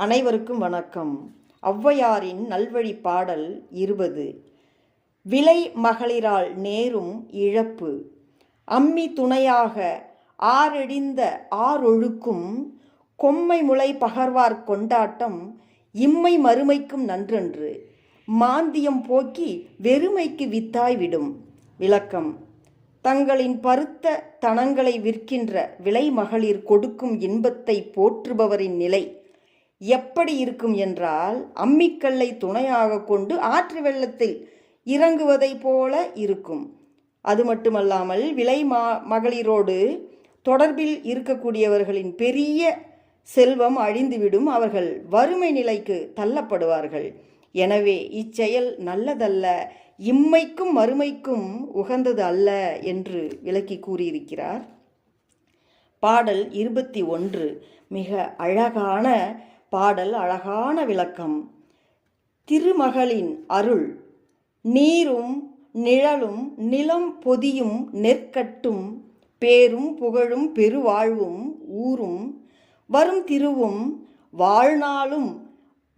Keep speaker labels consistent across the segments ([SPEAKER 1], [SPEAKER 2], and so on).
[SPEAKER 1] அனைவருக்கும் வணக்கம். ஔவையாரின் நல்வழி பாடல் இருபது. விலை மகளிரால் நேரும் இழப்பு. அம்மி துணையாக ஆறெடிந்த ஆறொழுக்கும் கொம்மை முளை பகர்வார் கொண்டாட்டம் இம்மை மறுமைக்கும் நன்றன்று. மாந்தியம் போக்கி வெறுமைக்கு வித்தாய் விடும். விளக்கம். தங்களின் பருத்த தனங்களை விற்கின்ற விலை மகளிர் கொடுக்கும் இன்பத்தை போற்றுபவரின் நிலை எப்படி இருக்கும் என்றால் அம்மிக்கல்லை துணையாக கொண்டு ஆற்று வெள்ளத்தில் இறங்குவதைப் போல இருக்கும். அது மட்டுமல்லாமல் விலை மா மகளிரோடு தொடர்பில் இருக்கக்கூடியவர்களின் பெரிய செல்வம் அழிந்துவிடும் அவர்கள் வறுமை நிலைக்கு தள்ளப்படுவார்கள். எனவே இச்செயல் நல்லதல்ல இம்மைக்கும் மறுமைக்கும் உகந்தது அல்ல என்று விளக்கி கூறியிருக்கிறார். பாடல் இருபத்தி ஒன்று. மிக அழகான பாடல் அழகான விளக்கம். திருமகளின் அருள். நீரும் நிழலும் நிலம் பொதியும் நெற்கட்டும் பேரும் புகழும் பெருவாழ்வும் ஊரும் வரும் திருவும் வாழ்நாளும்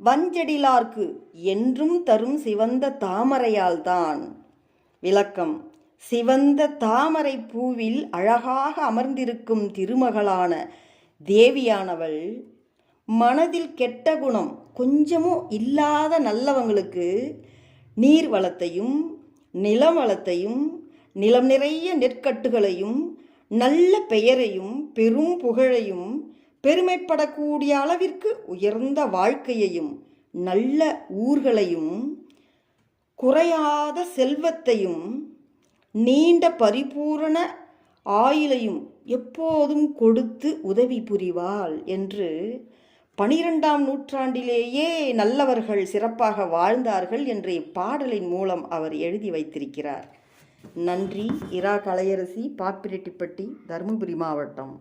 [SPEAKER 1] வஞ்சடிலார்க்கு என்றும் தரும் சிவந்த தாமரையால்தான். விளக்கம். சிவந்த தாமரை பூவில் அழகாக அமர்ந்திருக்கும் திருமகளான தேவியானவள் மனதில் கெட்ட குணம் கொஞ்சமும் இல்லாத நல்லவங்களுக்கு நீர் வளத்தையும் நிலம் வளத்தையும் நிலம் நிறைய நெற்கட்டுகளையும் நல்ல பெயரையும் பெரும் புகழையும் பெருமைப்படக்கூடிய அளவிற்கு உயர்ந்த வாழ்க்கையையும் நல்ல ஊர்களையும் குறையாத செல்வத்தையும் நீண்ட பரிபூரண ஆயுளையும் எப்போதும் கொடுத்து உதவி புரிவாள் என்று பனிரெண்டாம் நூற்றாண்டிலேயே நல்லவர்கள் சிறப்பாக வாழ்ந்தார்கள் என்ற இப்பாடலின் மூலம் அவர் எழுதி வைத்திருக்கிறார். நன்றி இரா கலையரசி பாப்பிரெட்டிப்பட்டி தருமபுரி மாவட்டம்.